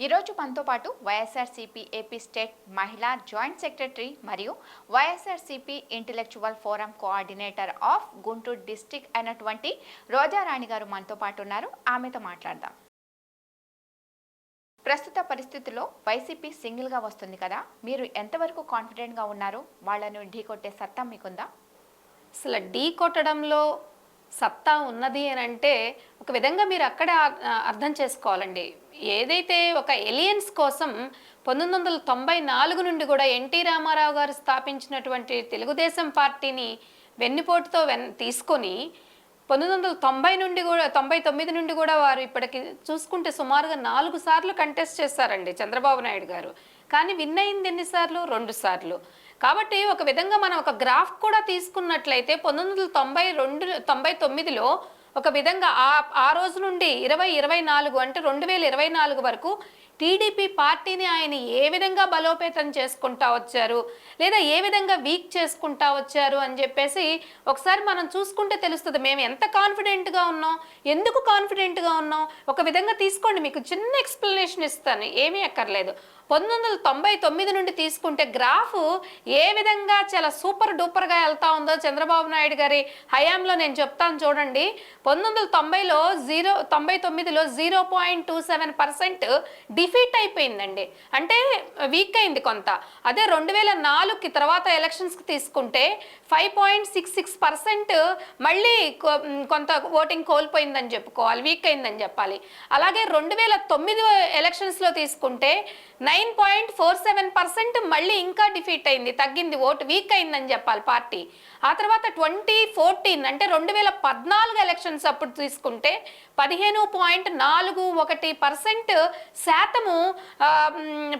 ఈరోజు మనతో పాటు వైఎస్ఆర్సీపీ ఏపీ స్టేట్ మహిళా జాయింట్ సెక్రటరీ మరియు YSRCP intellectual forum coordinator of Guntur district అయినటువంటి రోజారాణి గారు మనతో పాటు ఉన్నారు. ఆమెతో మాట్లాడదాం. ప్రస్తుత పరిస్థితుల్లో వైసీపీ సింగిల్గా వస్తుంది కదా. మీరు ఎంతవరకు కాన్ఫిడెంట్గా ఉన్నారు? వాళ్ళను ఢీకొట్టే సత్తా మీకుందా? అసలు ఢీ కొట్టడంలో సత్తా ఉన్నది అని అంటే ఒక విధంగా మీరు అక్కడే అర్థం చేసుకోవాలండి. ఏదైతే ఒక ఎలియన్స్ కోసం పంతొమ్మిది వందల తొంభై నాలుగు నుండి కూడా ఎన్టీ రామారావు గారు స్థాపించినటువంటి తెలుగుదేశం పార్టీని వెన్నుపోటుతో వెన్ తీసుకొని పంతొమ్మిది వందల తొంభై నుండి కూడా తొంభై తొమ్మిది నుండి కూడా వారు ఇప్పటికి చూసుకుంటే సుమారుగా నాలుగు సార్లు కంటెస్ట్ చేశారండి చంద్రబాబు నాయుడు గారు. కానీ విన్ అయింది ఎన్నిసార్లు రెండు సార్లు. కాబట్టి ఒక విధంగా మనం ఒక గ్రాఫ్ కూడా తీసుకున్నట్లయితే పంతొమ్మిది వందల తొంభై రెండు తొంభై తొమ్మిదిలో ఒక విధంగా ఆ ఆ రోజు నుండి ఇరవై ఇరవై నాలుగు అంటే రెండు వేల ఇరవై నాలుగు వరకు టీడీపీ పార్టీని ఆయన ఏ విధంగా బలోపేతం చేసుకుంటా వచ్చారు? లేదా ఏ విధంగా వీక్ చేసుకుంటా వచ్చారు అని చెప్పేసి ఒకసారి మనం చూసుకుంటే తెలుస్తుంది. మేము ఎంత కాన్ఫిడెంట్గా ఉన్నాం? ఎందుకు కాన్ఫిడెంట్గా ఉన్నాం? ఒక విధంగా తీసుకోండి మీకు చిన్న ఎక్స్ప్లెనేషన్ ఇస్తాను. ఏమీ అక్కర్లేదు. పంతొమ్మిది వందల తొంభై తొమ్మిది నుండి తీసుకుంటే గ్రాఫ్ ఏ విధంగా చాలా సూపర్ డూపర్గా వెళ్తా ఉందో చంద్రబాబు నాయుడు గారి హయాంలో నేను చెప్తాను చూడండి. పంతొమ్మిది వందల తొంభైలో జీరో తొంభై తొమ్మిదిలో zero point two seven percent D defeat అయిపోయిందండి. అంటే వీక్ అయింది కొంత. అదే రెండు వేల నాలుగుకి తర్వాత ఎలక్షన్స్కి తీసుకుంటే five point six six percent మళ్ళీ కొంత ఓటింగ్ కోల్పోయిందని చెప్పుకోవాలి వీక్ అయిందని చెప్పాలి. అలాగే రెండు వేల తొమ్మిది ఎలక్షన్స్లో తీసుకుంటే nine point four seven percent మళ్ళీ ఇంకా డిఫీట్ అయింది తగ్గింది ఓటు వీక్ అయిందని చెప్పాలి పార్టీ. ఆ తర్వాత ట్వంటీ ఫోర్టీన్ అంటే రెండు వేల పద్నాలుగు ఎలక్షన్స్ అప్పుడు తీసుకుంటే పదిహేను పాయింట్ నాలుగు ఒకటి పర్సెంట్ శాతము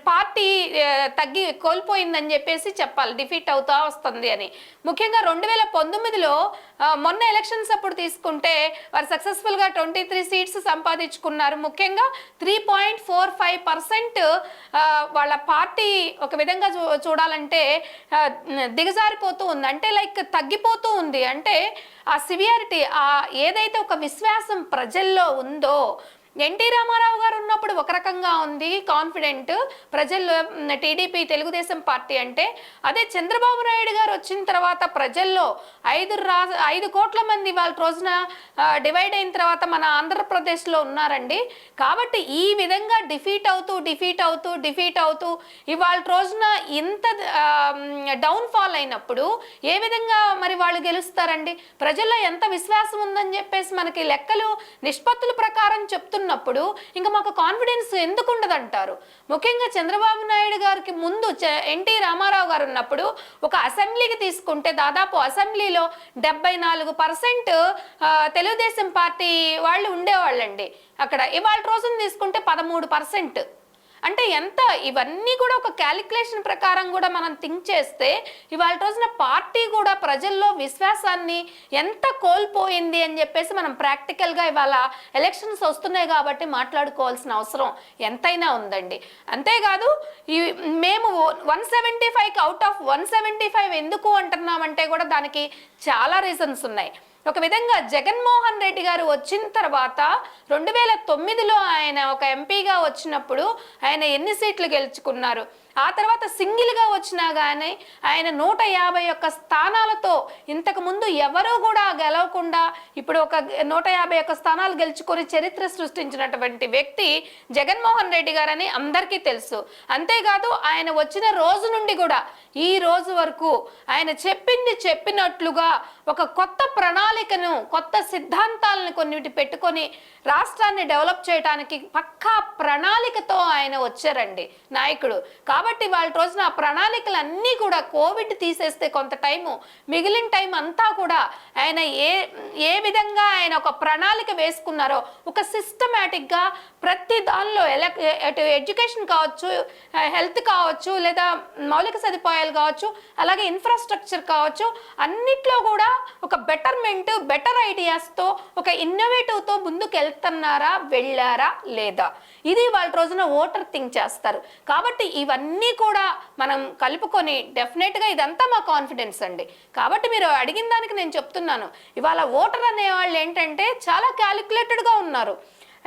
పార్టీ తగ్గి కోల్పోయిందని చెప్పేసి చెప్పాలి. డిఫీట్ అవుతా వస్తుంది అని. ముఖ్యంగా రెండు వేల పంతొమ్మిదిలో మొన్న ఎలక్షన్స్ అప్పుడు తీసుకుంటే వారు సక్సెస్ఫుల్గా ట్వంటీ త్రీ సీట్స్ సంపాదించుకున్నారు. ముఖ్యంగా three point four five percent వాళ్ళ పార్టీ ఒక విధంగా చూ చూడాలంటే దిగజారిపోతూ ఉంది. అంటే లైక్ తగ్గిపోతూ ఉంది. అంటే ఆ సివియారిటీ ఆ ఏదైతే ఒక విశ్వాసం ప్రజల్లో ఉందో ఎన్టీ రామారావు గారు ఉన్నప్పుడు ఒక రకంగా ఉంది కాన్ఫిడెంట్ ప్రజల్లో టీడీపీ తెలుగుదేశం పార్టీ అంటే అదే చంద్రబాబు నాయుడు గారు వచ్చిన తర్వాత ప్రజల్లో ఐదు రా ఐదు కోట్ల మంది వాళ్ళ రోజున డివైడ్ అయిన తర్వాత మన ఆంధ్రప్రదేశ్లో ఉన్నారండి. కాబట్టి ఈ విధంగా డిఫీట్ అవుతూ డిఫీట్ అవుతూ డిఫీట్ అవుతూ ఇవాళ రోజున ఇంత డౌన్ ఫాల్ అయినప్పుడు ఏ విధంగా మరి వాళ్ళు గెలుస్తారండి? ప్రజల్లో ఎంత విశ్వాసం ఉందని చెప్పేసి మనకి లెక్కలు నిష్పత్తుల ప్రకారం చెప్తున్నారు చేస్తున్నప్పుడు ఇంకా మాకు కాన్ఫిడెన్స్ ఎందుకు ఉండదంటారు? ముఖ్యంగా చంద్రబాబు నాయుడు గారికి ముందు చ- ఎన్టీ రామారావు గారు ఉన్నప్పుడు ఒక అసెంబ్లీకి తీసుకుంటే దాదాపు అసెంబ్లీలో డెబ్బై నాలుగు పర్సెంట్ తెలుగుదేశం పార్టీ వాళ్ళు ఉండేవాళ్ళండి. అక్కడ ఇవాళ రోజున తీసుకుంటే పదమూడు పర్సెంట్. అంటే ఎంత ఇవన్నీ కూడా ఒక క్యాలిక్యులేషన్ ప్రకారం కూడా మనం థింక్ చేస్తే ఇవాళ రోజున పార్టీ కూడా ప్రజల్లో విశ్వాసాన్ని ఎంత కోల్పోయింది అని చెప్పేసి మనం ప్రాక్టికల్గా ఇవాళ ఎలక్షన్స్ వస్తున్నాయి కాబట్టి మాట్లాడుకోవాల్సిన అవసరం ఎంతైనా ఉందండి. అంతేకాదు ఈ మేము వన్ సెవెంటీ ఫైవ్కి out of one seventy five ఎందుకు అంటున్నామంటే కూడా దానికి చాలా రీజన్స్ ఉన్నాయి. ఒక విధంగా జగన్మోహన్ రెడ్డి గారు వచ్చిన తర్వాత రెండు వేల తొమ్మిదిలో ఆయన ఒక ఎంపీగా వచ్చినప్పుడు ఆయన ఎన్ని సీట్లు గెలుచుకున్నారు? ఆ తర్వాత సింగిల్గా వచ్చినా కానీ ఆయన నూట యాభై ఒక్క స్థానాలతో ఇంతకు ముందు ఎవరూ కూడా గెలవకుండా ఇప్పుడు ఒక నూట యాభై ఒక్క స్థానాలు గెలుచుకొని చరిత్ర సృష్టించినటువంటి వ్యక్తి జగన్మోహన్ రెడ్డి గారని అందరికీ తెలుసు. అంతేకాదు ఆయన వచ్చిన రోజు నుండి కూడా ఈ రోజు వరకు ఆయన చెప్పింది చెప్పినట్లుగా ఒక కొత్త ప్రణాళికను కొత్త సిద్ధాంతాలను కొన్నిటి పెట్టుకొని రాష్ట్రాన్ని డెవలప్ చేయడానికి పక్కా ప్రణాళికతో ఆయన వచ్చారండి నాయకుడు. కాబట్టి కాబట్టి వాళ్ళ రోజున ఆ ప్రణాళికలు అన్నీ కూడా కోవిడ్ తీసేస్తే కొంత టైము మిగిలిన టైం అంతా కూడా ఆయన ఏ ఏ విధంగా ఆయన ఒక ప్రణాళిక వేసుకున్నారో ఒక సిస్టమేటిక్గా ప్రతి దానిలో ఎల అటు ఎడ్యుకేషన్ కావచ్చు హెల్త్ కావచ్చు లేదా మౌలిక సదుపాయాలు కావచ్చు అలాగే ఇన్ఫ్రాస్ట్రక్చర్ కావచ్చు అన్నిట్లో కూడా ఒక బెటర్మెంట్ బెటర్ ఐడియాస్తో ఒక ఇన్నోవేటివ్తో ముందుకు వెళ్తున్నారా వెళ్ళారా లేదా? ఇది వాళ్ళ రోజున ఓటర్ థింక్ చేస్తారు. కాబట్టి ఇవన్నీ కూడా మనం కలుపుకొని డెఫినెట్గా ఇదంతా మా కాన్ఫిడెన్స్ అండి. కాబట్టి మీరు అడిగిన దానికి నేను చెప్తున్నాను. ఇవాళ ఓటర్ అనేవాళ్ళు ఏంటంటే చాలా క్యాలిక్యులేటెడ్గా ఉన్నారు.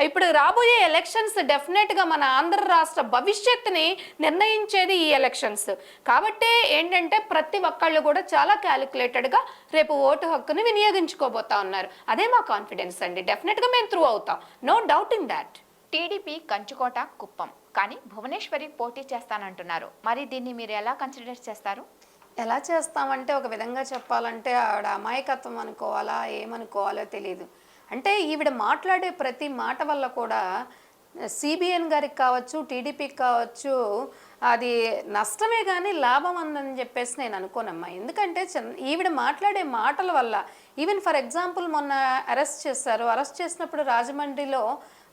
ఇప్పుడు రాబోయే ఎలక్షన్స్ డెఫినెట్గా మన ఆంధ్ర రాష్ట్ర భవిష్యత్తుని నిర్ణయించేది ఈ ఎలక్షన్స్. కాబట్టి ఏంటంటే ప్రతి ఒక్కళ్ళు కూడా చాలా క్యాలిక్యులేటెడ్గా రేపు ఓటు హక్కుని వినియోగించుకోబోతా ఉన్నారు. అదే మా కాన్ఫిడెన్స్ అండి. డెఫినెట్గా మేము త్రూ అవుతాం. No doubt in that. TDP కంచుకోట కుప్పం. కానీ భువనేశ్వరి పోటీ చేస్తానంటున్నారు. మరి దీన్ని మీరు ఎలా కన్సిడర్ చేస్తారు? ఎలా చేస్తామంటే ఒక విధంగా చెప్పాలంటే ఆవిడ అమాయకత్వం అనుకోవాలా ఏమనుకోవాలో తెలియదు అంటే ఈవిడ మాట్లాడే ప్రతి మాట వల్ల కూడా సిబిఎన్ గారికి కావచ్చు టీడీపీకి కావచ్చు అది నష్టమే కానీ లాభం అందని చెప్పేసి నేను అనుకోనమ్మా. ఎందుకంటే ఈవిడ మాట్లాడే మాటల వల్ల ఈవెన్ ఫర్ ఎగ్జాంపుల్ మొన్న అరెస్ట్ చేశారు. అరెస్ట్ చేసినప్పుడు రాజమండ్రిలో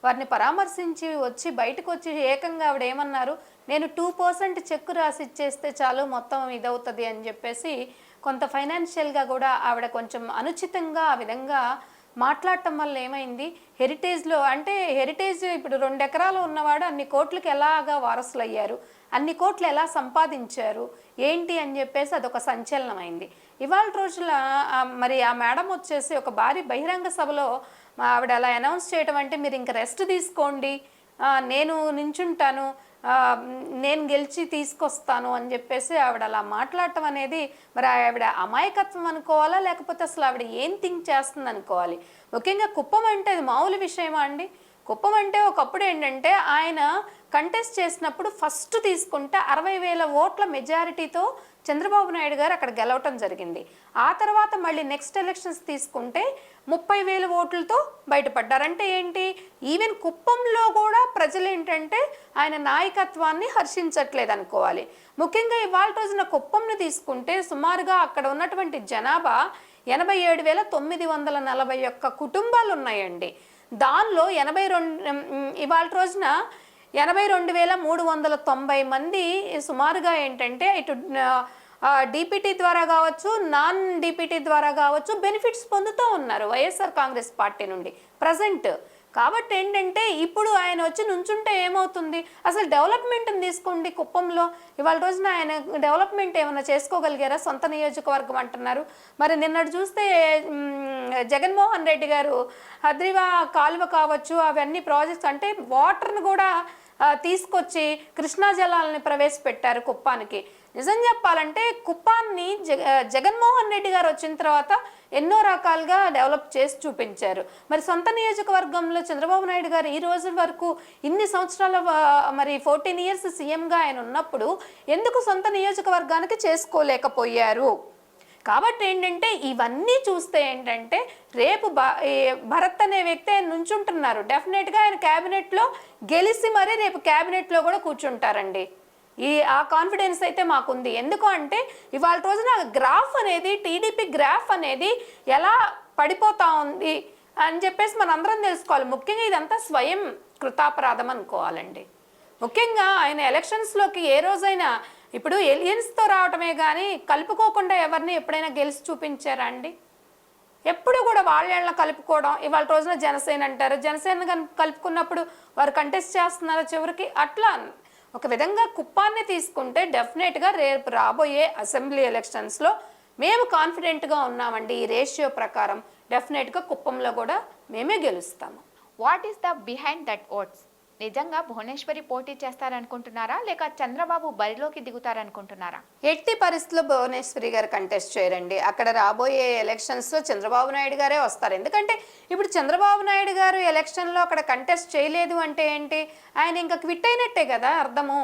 వారిని పరామర్శించి వచ్చి బయటకు వచ్చి ఏకంగా ఆవిడ ఏమన్నారు? నేను టూ పర్సెంట్ చెక్ రాసి ఇచ్చేస్తే చాలు మొత్తం ఇదవుతుంది అని చెప్పేసి కొంత ఫైనాన్షియల్గా కూడా ఆవిడ కొంచెం అనుచితంగా ఆ విధంగా మాట్లాడటం వల్ల ఏమైంది? హెరిటేజ్లో అంటే హెరిటేజ్ ఇప్పుడు రెండు ఎకరాలు ఉన్నవాడు అన్ని కోట్లకి ఎలాగా వారసులు అయ్యారు అన్ని కోట్లు ఎలా సంపాదించారు? ఏంటి అని చెప్పేసి అదొక సంచలనమైంది. ఇవాళ రోజుల మరి ఆ మేడం వచ్చేసి ఒక భారీ బహిరంగ సభలో మా ఆవిడ అలా అనౌన్స్ చేయడం అంటే మీరు ఇంక రెస్ట్ తీసుకోండి. నేను నించుంటాను. నేను గెలిచి తీసుకొస్తాను అని చెప్పేసి ఆవిడ అలా మాట్లాడటం అనేది మరి ఆవిడ అమాయకత్వం అనుకోవాలా? లేకపోతే అసలు ఆవిడ ఏం థింక్ చేస్తుంది అనుకోవాలి? ముఖ్యంగా కుప్పం అంటే అది మామూలు విషయమా అండి? కుప్పం అంటే ఒకప్పుడు ఏంటంటే ఆయన కంటెస్ట్ చేసినప్పుడు ఫస్ట్ తీసుకుంటే అరవై వేల ఓట్ల మెజారిటీతో చంద్రబాబు నాయుడు గారు అక్కడ గెలవటం జరిగింది. ఆ తర్వాత మళ్ళీ నెక్స్ట్ ఎలక్షన్స్ తీసుకుంటే ముప్పై వేల ఓట్లతో బయటపడ్డారంటే ఏంటి? ఈవెన్ కుప్పంలో కూడా ప్రజలు ఏంటంటే ఆయన నాయకత్వాన్ని హర్షించట్లేదు అనుకోవాలి. ముఖ్యంగా ఇవాళ రోజున కుప్పంను తీసుకుంటే సుమారుగా అక్కడ ఉన్నటువంటి జనాభా ఎనభై ఏడు వేల తొమ్మిది వందల నలభై ఒక్క కుటుంబాలు ఉన్నాయండి. దానిలో ఎనభై రెండు ఇవాళ రోజున ఎనభై రెండు వేల మూడు వందల తొంభై మంది సుమారుగా ఏంటంటే ఇటు డిపిటీ ద్వారా కావచ్చు నాన్ డిపిటీ ద్వారా కావచ్చు బెనిఫిట్స్ పొందుతూ ఉన్నారు వైఎస్ఆర్ కాంగ్రెస్ పార్టీ నుండి ప్రజెంట్. కాబట్టి ఏంటంటే ఇప్పుడు ఆయన వచ్చి నుంచుంటే ఏమవుతుంది? అసలు డెవలప్మెంట్ని తీసుకోండి కుప్పంలో. ఇవాళ రోజున ఆయన డెవలప్మెంట్ ఏమైనా చేసుకోగలిగారా? సొంత నియోజకవర్గం అంటున్నారు. మరి నిన్నటి చూస్తే జగన్మోహన్ రెడ్డి గారు హద్రివా కాలువ కావచ్చు అవన్నీ ప్రాజెక్ట్స్ అంటే వాటర్ని కూడా తీసుకొచ్చి కృష్ణా జలాలని ప్రవేశపెట్టారు కుప్పానికి. నిజం చెప్పాలంటే కుప్పాన్ని జగ జగన్మోహన్ రెడ్డి గారు వచ్చిన తర్వాత ఎన్నో రకాలుగా డెవలప్ చేసి చూపించారు. మరి సొంత నియోజకవర్గంలో చంద్రబాబు నాయుడు గారు ఈ రోజు వరకు ఇన్ని సంవత్సరాల మరి ఫోర్టీన్ ఇయర్స్ సీఎంగా ఆయన ఉన్నప్పుడు ఎందుకు సొంత నియోజకవర్గానికి చేసుకోలేకపోయారు? కాబట్టి ఏంటంటే ఇవన్నీ చూస్తే ఏంటంటే రేపు భరత్ అనే వ్యక్తి ఆయన నుంచుంటున్నారు. డెఫినెట్గా ఆయన క్యాబినెట్లో గెలిచి మరీ రేపు క్యాబినెట్లో కూడా కూర్చుంటారండి. ఈ ఆ కాన్ఫిడెన్స్ అయితే మాకుంది. ఎందుకు అంటే ఇవాళ రోజున గ్రాఫ్ అనేది టీడీపీ గ్రాఫ్ అనేది ఎలా పడిపోతా ఉంది అని చెప్పేసి మనం అందరం తెలుసుకోవాలి. ముఖ్యంగా ఇదంతా స్వయం కృతాపరాధం అనుకోవాలండి. ముఖ్యంగా ఆయన ఎలక్షన్స్లోకి ఏ రోజైనా ఇప్పుడు ఎలియన్స్తో రావటమే కానీ కలుపుకోకుండా ఎవరిని ఎప్పుడైనా గెలిచి చూపించారా అండి? ఎప్పుడు కూడా వాళ్ళ కలుపుకోవడం ఇవాళ రోజున జనసేన అంటారు. జనసేన కలుపుకున్నప్పుడు వారు కంటెస్ట్ చేస్తున్నారు చివరికి? అట్లా ఒక విధంగా కుప్పాన్ని తీసుకుంటే డెఫినెట్గా రేపు రాబోయే అసెంబ్లీ ఎలక్షన్స్లో మేము కాన్ఫిడెంట్గా ఉన్నామండి ఈ రేషియో ప్రకారం. డెఫినెట్గా కుప్పంలో కూడా మేమే గెలుస్తాము. What is the behind that votes నిజంగా భువనేశ్వరి పోటీ చేస్తారనుకుంటున్నారా లేక చంద్రబాబు బరిలోకి దిగుతారనుకుంటున్నారా? ఎట్టి పరిస్థితుల్లో భువనేశ్వరి గారు కంటెస్ట్ చేయరండి. అక్కడ రాబోయే ఎలక్షన్స్లో చంద్రబాబు నాయుడు గారే వస్తారు. ఎందుకంటే ఇప్పుడు చంద్రబాబు నాయుడు గారు ఎలక్షన్లో అక్కడ కంటెస్ట్ చేయలేదు అంటే ఏంటి? ఆయన ఇంకా క్విట్ అయినట్టే కదా అర్థము.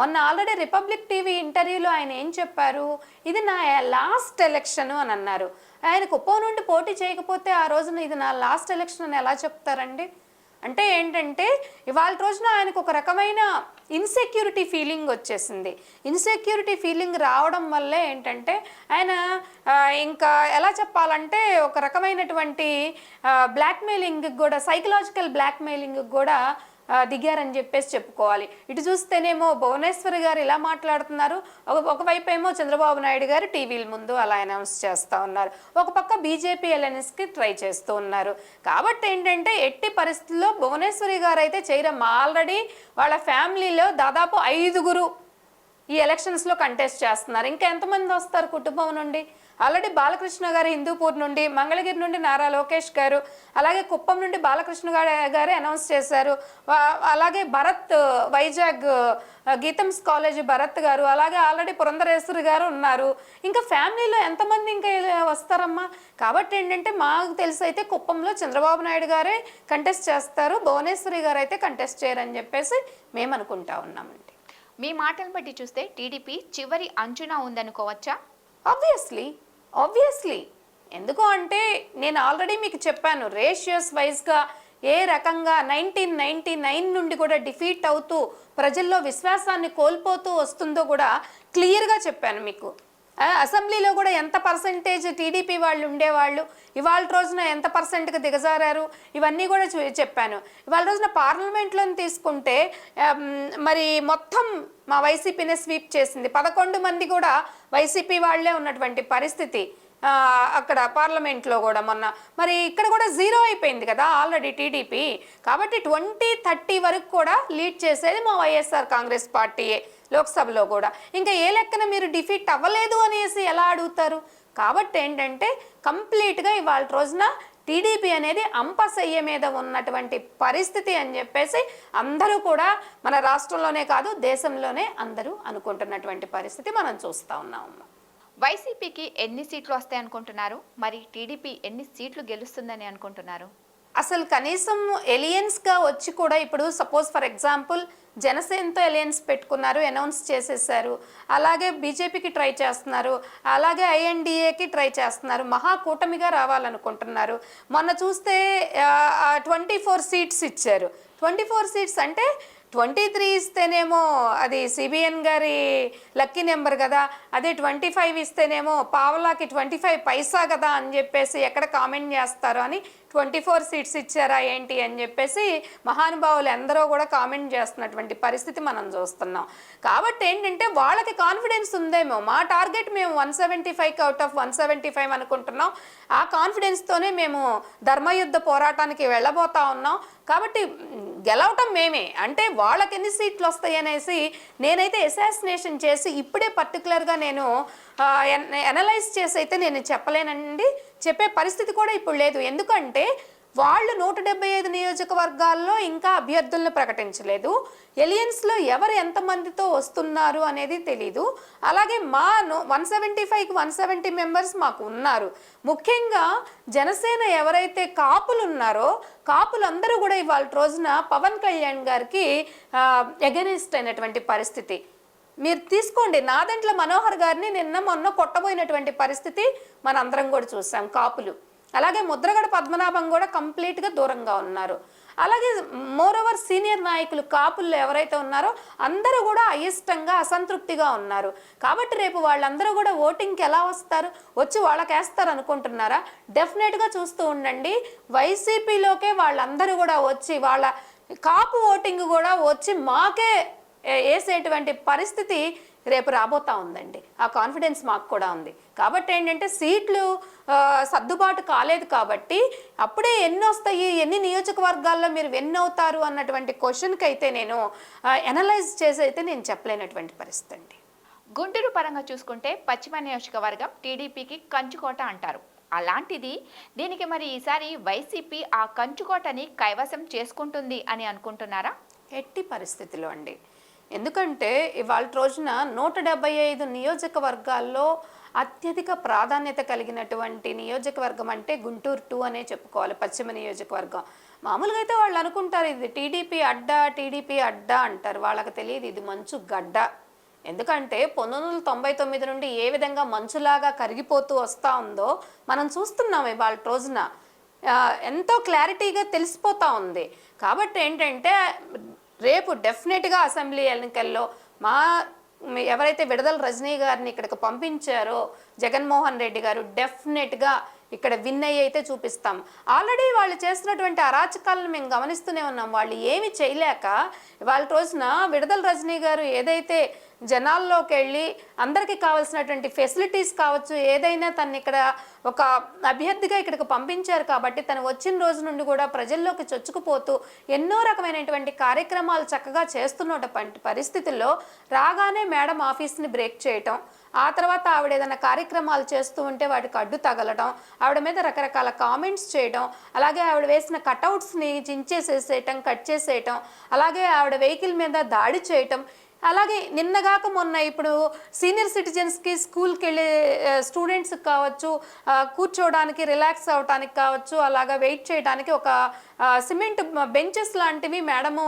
మొన్న ఆల్రెడీ రిపబ్లిక్ టీవీ ఇంటర్వ్యూలో ఆయన ఏం చెప్పారు? ఇది నా లాస్ట్ ఎలక్షన్ అని అన్నారు. ఆయన కుప్పం నుండి పోటీ చేయకపోతే ఆ రోజున ఇది నా లాస్ట్ ఎలక్షన్ అని ఎలా చెప్తారండి? అంటే ఏంటంటే ఇవాళ రోజున ఆయనకు ఒక రకమైన ఇన్సెక్యూరిటీ ఫీలింగ్ వచ్చేసింది. ఇన్సెక్యూరిటీ ఫీలింగ్ రావడం వల్లే ఏంటంటే ఆయన ఇంకా ఎలా చెప్పాలంటే ఒక రకమైనటువంటి బ్లాక్మెయిలింగ్ కూడా సైకలాజికల్ బ్లాక్మెయిలింగ్ కూడా దిగారని చెప్పేసి చెప్పుకోవాలి. ఇటు చూస్తేనేమో భువనేశ్వరి గారు ఇలా మాట్లాడుతున్నారు. ఒక ఒకవైపు ఏమో చంద్రబాబు నాయుడు గారు టీవీల ముందు అలా అనౌన్స్ చేస్తూ ఉన్నారు. ఒక పక్క బీజేపీ ఎల్ఎన్ఎస్కి ట్రై చేస్తూ ఉన్నారు. కాబట్టి ఏంటంటే ఎట్టి పరిస్థితుల్లో భువనేశ్వరి గారు అయితే చేయడం ఆల్రెడీ వాళ్ళ ఫ్యామిలీలో దాదాపు ఐదుగురు ఈ ఎలక్షన్స్లో కంటెస్ట్ చేస్తున్నారు. ఇంకా ఎంతమంది వస్తారు కుటుంబం నుండి? ఆల్రెడీ బాలకృష్ణ గారు హిందూపూర్ నుండి మంగళగిరి నుండి నారా లోకేష్ గారు అలాగే కుప్పం నుండి బాలకృష్ణ గారు గారు అనౌన్స్ చేశారు. అలాగే భరత్ వైజాగ్ గీతమ్స్ కాలేజీ భరత్ గారు అలాగే ఆల్రెడీ పురంధరేశ్వరి గారు ఉన్నారు. ఇంకా ఫ్యామిలీలో ఎంతమంది ఇంకా వస్తారమ్మా? కాబట్టి ఏంటంటే మాకు తెలిసి అయితే కుప్పంలో చంద్రబాబు నాయుడు గారే కంటెస్ట్ చేస్తారు భువనేశ్వరి గారు అయితే కంటెస్ట్ చేయరని చెప్పేసి మేము అనుకుంటా ఉన్నామండి. మీ మాటలను బట్టి చూస్తే టీడీపీ చివరి అంచున ఉందనుకోవచ్చా? ఆబ్వియస్లీ ఆబ్వియస్లీ ఎందుకు అంటే నేను ఆల్రెడీ మీకు చెప్పాను రేషియస్ వైజ్గా ఏ రకంగా నైన్టీన్ నైన్టీ నైన్ నుండి కూడా డిఫీట్ అవుతూ ప్రజల్లో విశ్వాసాన్ని కోల్పోతూ వస్తుందో కూడా క్లియర్గా చెప్పాను మీకు. అసెంబ్లీలో కూడా ఎంత పర్సంటేజ్ టీడీపీ వాళ్ళు ఉండేవాళ్ళు? ఇవాళ రోజున ఎంత పర్సెంట్కి దిగజారారు? ఇవన్నీ కూడా చూ- చెప్పాను. ఇవాళ రోజున పార్లమెంట్లో తీసుకుంటే మరి మొత్తం మా వైసీపీనే స్వీప్ చేసింది. పదకొండు మంది కూడా వైసీపీ వాళ్ళే ఉన్నటువంటి పరిస్థితి. అక్కడ పార్లమెంట్లో కూడా మొన్న. మరి ఇక్కడ కూడా జీరో అయిపోయింది కదా ఆల్రెడీ టీడీపీ. కాబట్టి ట్వంటీ థర్టీ వరకు కూడా లీడ్ చేసేది మా వైఎస్ఆర్ కాంగ్రెస్ పార్టీయే లోక్సభలో కూడా. ఇంకా ఏ లెక్కన మీరు డిఫీట్ అవ్వలేదు అనేసి ఎలా అడుగుతారు? కాబట్టి ఏంటంటే కంప్లీట్గా ఇవాళ రోజున టీడీపీ అనేది అంపసయ్య మీద ఉన్నటువంటి పరిస్థితి అని చెప్పేసి అందరూ కూడా మన రాష్ట్రంలోనే కాదు దేశంలోనే అందరూ అనుకుంటున్నటువంటి పరిస్థితి మనం చూస్తూ ఉన్నాము. వైసీపీకి ఎన్ని సీట్లు వస్తాయి అనుకుంటున్నారు? మరి టీడీపీ ఎన్ని సీట్లు గెలుస్తుందని అనుకుంటున్నారు? అసలు కనీసం ఎలియన్స్గా వచ్చి కూడా ఇప్పుడు సపోజ్ ఫర్ ఎగ్జాంపుల్ జనసేనతో ఎలియన్స్ పెట్టుకున్నారు అనౌన్స్ చేసేసారు. అలాగే బీజేపీకి ట్రై చేస్తున్నారు అలాగే ఐఎన్డిఏకి ట్రై చేస్తున్నారు మహాకూటమిగా రావాలనుకుంటున్నారు. మొన్న చూస్తే ట్వంటీ ఫోర్ సీట్స్ ఇచ్చారు. ట్వంటీ ఫోర్ సీట్స్ అంటే ట్వంటీ త్రీ ఇస్తేనేమో అది సిబిఎన్ గారి లక్కీ నెంబర్ కదా అదే ట్వంటీ ఫైవ్ ఇస్తేనేమో పావలాకి ట్వంటీ ఫైవ్ పైసా కదా అని చెప్పేసి ఎక్కడ కామెంట్ చేస్తారు అని ట్వంటీ ఫోర్ సీట్స్ ఇచ్చారా ఏంటి అని చెప్పేసి మహానుభావులు ఎందరో కూడా కామెంట్ చేస్తున్నటువంటి పరిస్థితి మనం చూస్తున్నాం. కాబట్టి ఏంటంటే వాళ్ళకి కాన్ఫిడెన్స్ ఉందేమో. మా టార్గెట్ మేము వన్ సెవెంటీ ఫైవ్కి out of one seventy five అనుకుంటున్నాం. ఆ కాన్ఫిడెన్స్తోనే మేము ధర్మయుద్ధ పోరాటానికి వెళ్ళబోతా ఉన్నాం. కాబట్టి గెలవటం మేమే. అంటే వాళ్ళకి ఎన్ని సీట్లు వస్తాయి అనేసి నేనైతే అసాసినేషన్ చేసి ఇప్పుడే పర్టికులర్గా నేను ఎనలైజ్ చేసి అయితే నేను చెప్పలేనండి. చెప్పే పరిస్థితి కూడా ఇప్పుడు లేదు. ఎందుకంటే వాళ్ళు నూట డెబ్బై ఐదు నియోజకవర్గాల్లో ఇంకా అభ్యర్థులను ప్రకటించలేదు. ఎలియన్స్లో ఎవరు ఎంతమందితో వస్తున్నారు అనేది తెలీదు. అలాగే మా వన్ సెవెంటీ ఫైవ్కి వన్ సెవెంటీ మెంబర్స్ మాకు ఉన్నారు. ముఖ్యంగా జనసేన ఎవరైతే కాపులు ఉన్నారో కాపులందరూ కూడా ఇవాళ రోజున పవన్ కళ్యాణ్ గారికి ఎగనిస్ట్ అయినటువంటి పరిస్థితి. మీరు తీసుకోండి. నాదెంట్ల మనోహర్ గారిని నిన్న మొన్న కొట్టబోయినటువంటి పరిస్థితి మనందరం కూడా చూసాం. కాపులు. అలాగే ముద్రగడ పద్మనాభం కూడా కంప్లీట్గా దూరంగా ఉన్నారు. అలాగే మోరోవర్ సీనియర్ నాయకులు కాపుల్లో ఎవరైతే ఉన్నారో అందరూ కూడా అయిష్టంగా అసంతృప్తిగా ఉన్నారు. కాబట్టి రేపు వాళ్ళందరూ కూడా ఓటింగ్కి ఎలా వస్తారు? వచ్చి వాళ్ళకి వేస్తారు అనుకుంటున్నారా డెఫినెట్గా చూస్తూ ఉండండి. వైసీపీలోకే వాళ్ళందరూ కూడా వచ్చి వాళ్ళ కాపు ఓటింగ్ కూడా వచ్చి మాకే వేసేటువంటి పరిస్థితి రేపు రాబోతా ఉందండి. ఆ కాన్ఫిడెన్స్ మాకు కూడా ఉంది. కాబట్టి ఏంటంటే సీట్లు సర్దుబాటు కాలేదు కాబట్టి అప్పుడే ఎన్ని వస్తాయి ఎన్ని నియోజకవర్గాల్లో మీరు ఎన్ని అవుతారు అన్నటువంటి క్వశ్చన్కి అయితే నేను ఎనలైజ్ చేసి అయితే నేను చెప్పలేనటువంటి పరిస్థితి అండి. గుంటూరు పరంగా చూసుకుంటే పశ్చిమ నియోజకవర్గం టీడీపీకి కంచుకోట అంటారు. అలాంటిది దీనికి మరి ఈసారి వైసీపీ ఆ కంచుకోటని కైవసం చేసుకుంటుంది అని అనుకుంటున్నారా? ఎట్టి పరిస్థితిలో అండి. ఎందుకంటే ఇవాళ రోజున నూట డెబ్బై ఐదు నియోజకవర్గాల్లో అత్యధిక ప్రాధాన్యత కలిగినటువంటి నియోజకవర్గం అంటే గుంటూరు టూ అనే చెప్పుకోవాలి పశ్చిమ నియోజకవర్గం. మామూలుగా అయితే వాళ్ళు అనుకుంటారు ఇది టీడీపీ అడ్డా టీడీపీ అడ్డా అంటారు. వాళ్ళకి తెలియదు ఇది మంచు గడ్డ. ఎందుకంటే పంతొమ్మిది వందల తొంభై తొమ్మిది నుండి ఏ విధంగా మంచులాగా కరిగిపోతూ వస్తూ ఉందో మనం చూస్తున్నాం ఇవాళ రోజున. ఎంతో క్లారిటీగా తెలిసిపోతూ ఉంది. కాబట్టి ఏంటంటే రేపు డెఫినెట్గా అసెంబ్లీ ఎన్నికల్లో మా ఎవరైతే విడదల రజనీ గారిని ఇక్కడికి పంపించారో జగన్మోహన్ రెడ్డి గారు డెఫినెట్గా ఇక్కడ విన్ అయ్యి అయితే చూపిస్తాం. ఆల్రెడీ వాళ్ళు చేస్తున్నటువంటి అరాచకాలను మేము గమనిస్తూనే ఉన్నాం. వాళ్ళు ఏమి చేయలేక వాళ్ళ రోజున విడుదల రజనీ గారు ఏదైతే జనాల్లోకి వెళ్ళి అందరికీ కావాల్సినటువంటి ఫెసిలిటీస్ కావచ్చు ఏదైనా తను ఇక్కడ ఒక అభ్యర్థిగా ఇక్కడికి పంపించారు కాబట్టి తను వచ్చిన రోజు నుండి కూడా ప్రజల్లోకి చొచ్చుకుపోతూ ఎన్నో రకమైనటువంటి కార్యక్రమాలు చక్కగా చేస్తున్నటువంటి పరిస్థితుల్లో రాగానే మేడం ఆఫీస్ని బ్రేక్ చేయటం ఆ తర్వాత ఆవిడ ఏదైనా కార్యక్రమాలు చేస్తూ ఉంటే వాటికి అడ్డు తగలడం ఆవిడ మీద రకరకాల కామెంట్స్ చేయడం అలాగే ఆవిడ వేసిన కటౌట్స్ని చించేసేసేయటం కట్ చేసేయటం అలాగే ఆవిడ వెహికల్ మీద దాడి చేయటం అలాగే నిన్నగాక మొన్న ఇప్పుడు సీనియర్ సిటిజన్స్కి స్కూల్కి వెళ్ళే స్టూడెంట్స్కి కావచ్చు కూర్చోవడానికి రిలాక్స్ అవ్వడానికి కావచ్చు అలాగా వెయిట్ చేయడానికి ఒక సిమెంట్ బెంచెస్ లాంటివి మేడము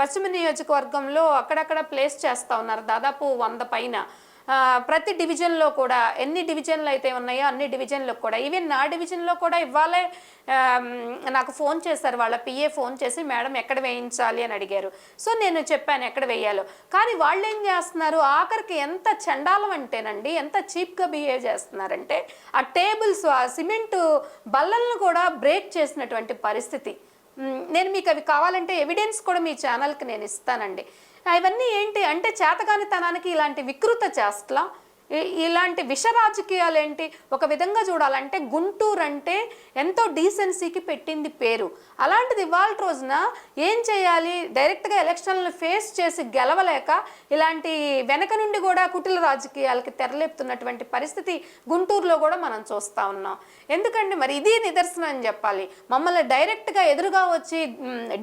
పశ్చిమ నియోజకవర్గంలో అక్కడక్కడ ప్లేస్ చేస్తూ ఉన్నారు. దాదాపు వంద పైన. ప్రతి డివిజన్లో కూడా ఎన్ని డివిజన్లు అయితే ఉన్నాయో అన్ని డివిజన్లో కూడా. ఈవెన్ నా డివిజన్లో కూడా ఇవ్వాలే నాకు ఫోన్ చేశారు వాళ్ళ పిఏ ఫోన్ చేసి మేడం ఎక్కడ వేయించాలి? అని అడిగారు. సో నేను చెప్పాను ఎక్కడ వేయాలో. కానీ వాళ్ళు ఏం చేస్తున్నారు? ఆఖరికి ఎంత చండాలం అంటేనండి ఎంత చీప్గా బిహేవ్ చేస్తున్నారంటే ఆ టేబుల్స్ ఆ సిమెంట్ బల్లలను కూడా బ్రేక్ చేసినటువంటి పరిస్థితి. నేను మీకు అవి కావాలంటే ఎవిడెన్స్ కూడా మీ ఛానల్కి నేను ఇస్తానండి. ఇవన్నీ ఏంటి అంటే చేతగానితనానికి ఇలాంటి వికృత చేస్తలా ఇలాంటి విష రాజకీయాలు ఏంటి ఒక విధంగా చూడాలంటే గుంటూరు అంటే ఎంతో డీసెన్సీకి పెట్టింది పేరు. అలాంటిది ఇవాళ రోజున ఏం చేయాలి? డైరెక్ట్గా ఎలక్షన్లను ఫేస్ చేసి గెలవలేక ఇలాంటి వెనక నుండి కూడా కుటిల రాజకీయాలకి తెరలేపుతున్నటువంటి పరిస్థితి గుంటూరులో కూడా మనం చూస్తూ ఉన్నాం. ఎందుకంటే మరి ఇది నిదర్శనం అని చెప్పాలి? మమ్మల్ని డైరెక్ట్గా ఎదురుగా వచ్చి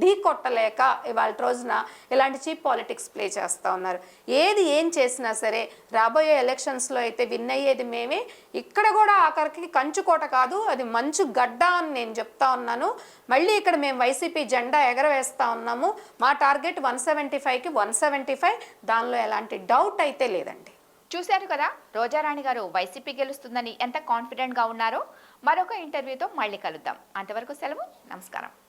ఢీ కొట్టలేక ఇవాళ రోజున ఇలాంటి చీప్ పాలిటిక్స్ ప్లే చేస్తూ ఉన్నారు. ఏది ఏం చేసినా సరే రాబోయే ఎలక్షన్ ఎలక్షన్స్లో అయితే విన్ అయ్యేది మేమే. ఇక్కడ కూడా ఆఖరికి కంచుకోట కాదు అది మంచు గడ్డ అని నేను చెప్తా ఉన్నాను. మళ్ళీ ఇక్కడ మేము వైసీపీ జెండా ఎగరవేస్తా ఉన్నాము. మా టార్గెట్ వన్ సెవెంటీ ఫైవ్కి వన్ సెవెంటీ ఫైవ్. దానిలో ఎలాంటి డౌట్ అయితే లేదండి. చూశారు కదా రోజారాణి గారు వైసీపీ గెలుస్తుందని ఎంత కాన్ఫిడెంట్గా ఉన్నారో మరొక ఇంటర్వ్యూతో మళ్ళీ కలుద్దాం. అంతవరకు సెలవు నమస్కారం.